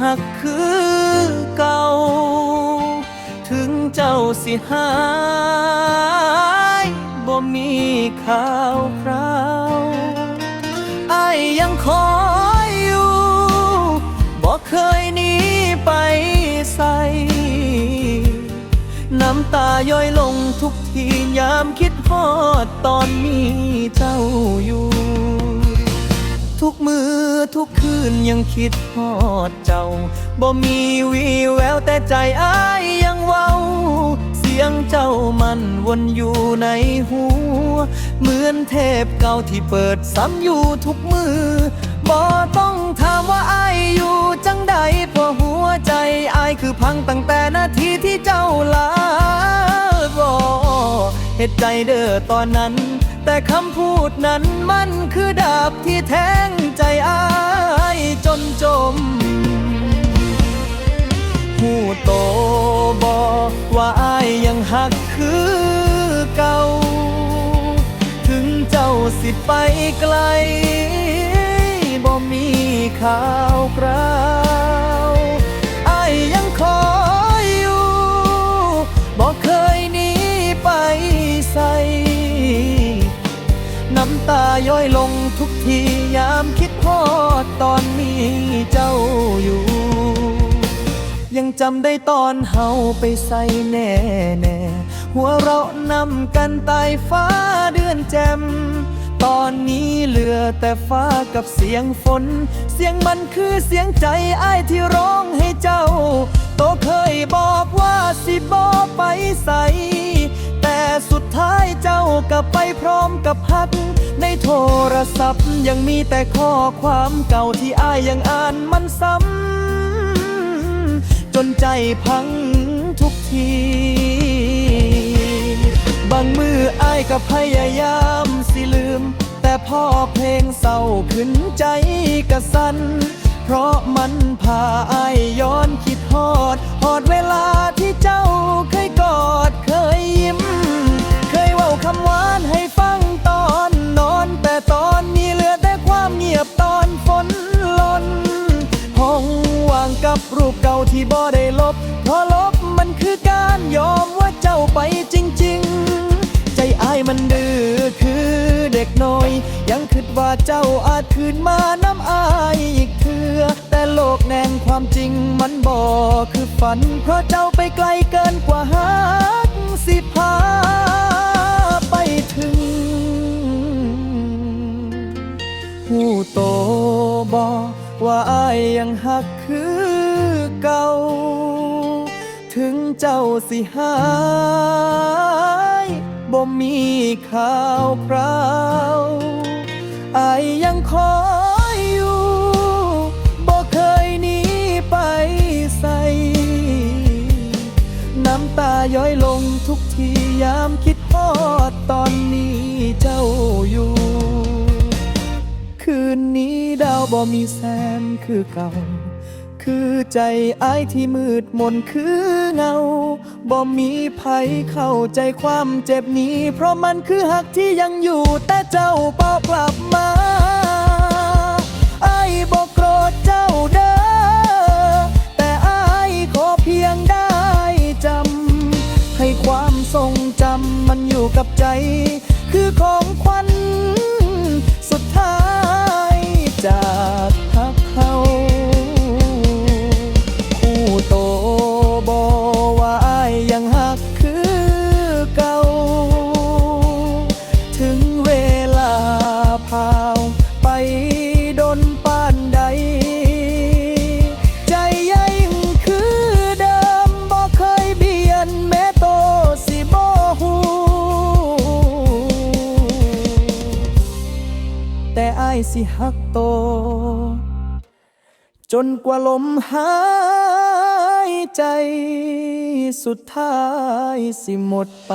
หักคือเก่า ถึงเจ้าสิหายบ่มีข่าวคราวไอ้ยยังคอยอยู่บ่เคยหนีไปใส่น้ำตาย้อยลงทุกทียามคิดฮอดตอนมีเจ้าอยู่ ทุกมือทุก คืนยังคิดฮอดเจ้า บ่มีวีแววแต่ใจอ้ายยังเว้า เสียงเจ้ามันวนอยู่ในหัวเหมือนเทพเก่าที่เปิดซ้ำอยู่ทุกมือ บ่ต้องถามว่าอ้ายอยู่จังใดเพราะหัวใจอ้ายคือพังตั้งแต่นาทีที่เจ้าลาบ่เหตุใจเด้อตอนนั้น แต่คำพูดนั้นมันคือดาบที่แทง นจม หูโตบอกว่าอายยังหักคือเก่า ถึงเจ้าสิไปไกลบ่มีข่าวคราว ย้อยลงทุกทียามคิดพอดตอนมีเจ้าอยู่ ยังจำได้ตอนเฮาไปใส่แน่แน่หัวเราะนำกันใต้ฟ้าเดือนแจ่มตอนนี้เหลือแต่ฟ้ากับเสียงฝน เสียงมันคือเสียงใจอ้ายที่ร้องให้เจ้า โตเคยบอกว่าสิบอไปใส่แต่สุดท้ายเจ้ากับไปพร้อมกับฮัก ในโทรศัพท์ยังมีแต่ข้อความเก่าที่อ้ายยังอ่านมันซ้ำจนใจพังทุกที บางมืออ้ายก็พยายามสิลืม แต่พ่อเพลงเศร้าขึ้นใจกระสัน เพราะมันพาอ้ายย้อนคิดฮอด ฮอดเวลาที่เจ้าเคยกอดเคยยิ้ม รูปเก่าที่บ่ได้ลบเพราะลบมันคือการยอมว่าเจ้าไปจริง ๆ ใจอายมันดื้อคือเด็กน้อย ยังคิดว่าเจ้าอาจคืนมาน้ำอายอีกเถือแต่โลกแนงความจริงมันบ่คือฝัน เพราะเจ้าไปไกลเกินกว่าหา ยยังหักคือเก่า ถึงเจ้าสิหายบ่มีข่าวคราวอายยังคอยอยู่บ่เคยหนีไปใส่ น้ำตาย้อยลงทุกทียามคิดฮอดตอนนี้เจ้าอยู่ คืนนี้ดาว บ่มีแสงคือเก่า คือใจอ้ายที่มืดมนคือเงาบ่มีภัยเข้าใจความเจ็บนี้ เพราะมันคือหักที่ยังอยู่แต่เจ้าเป่ากลับมาอ้ายบ่โกรธเจ้าเด้อแต่อ้ายขอเพียงได้จำให้ความทรงจำมันอยู่กับใจ คือของขวัญายสิหักโต จนกว่าลมหายใจ สุดท้ายสิหมดไป